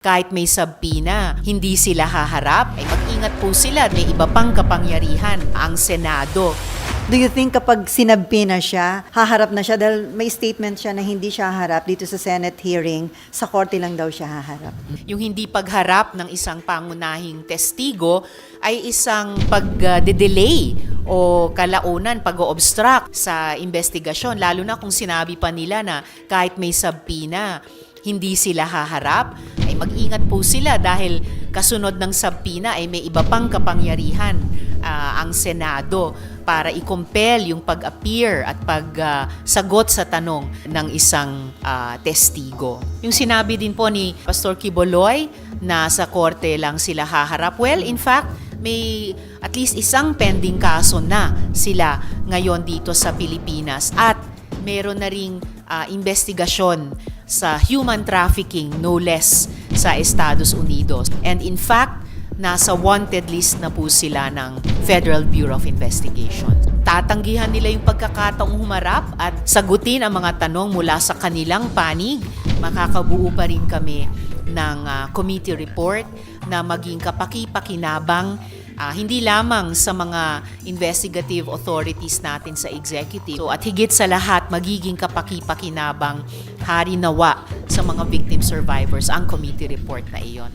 Kahit may sabpina, hindi sila haharap. Ay mag-ingat po sila, may iba pang kapangyarihan, ang Senado. Do you think kapag sinabpi na siya, haharap na siya dahil may statement siya na hindi siya haharap dito sa Senate hearing, sa korte lang daw siya haharap? Yung hindi pagharap ng isang pangunahing testigo ay isang pag-delay o kalaunan, pag-obstruct sa investigasyon. Lalo na kung sinabi pa nila na kahit may sabpina, hindi sila haharap, mag-ingat po sila dahil kasunod ng sabpina ay may iba pang kapangyarihan ah, ang Senado para i-compel yung pag-appear at pag-sagot sa tanong ng isang ah, testigo. Yung sinabi din po ni Pastor Kiboloy na sa korte lang sila haharap. Well, in fact, may at least isang pending kaso na sila ngayon dito sa Pilipinas at meron na ring ah, investigasyon sa human trafficking no less sa Estados Unidos. And in fact, nasa wanted list na po sila ng Federal Bureau of Investigation. Tatanggihan nila yung pagkakataong humarap at sagutin ang mga tanong mula sa kanilang panig. Makakabuo pa rin kami ng ah, committee report na maging kapaki-pakinabang ah, hindi lamang sa mga investigative authorities natin sa executive. So, at higit sa lahat, magiging kapaki-pakinabang hari nawa sa mga victim survivors ang committee report na iyon.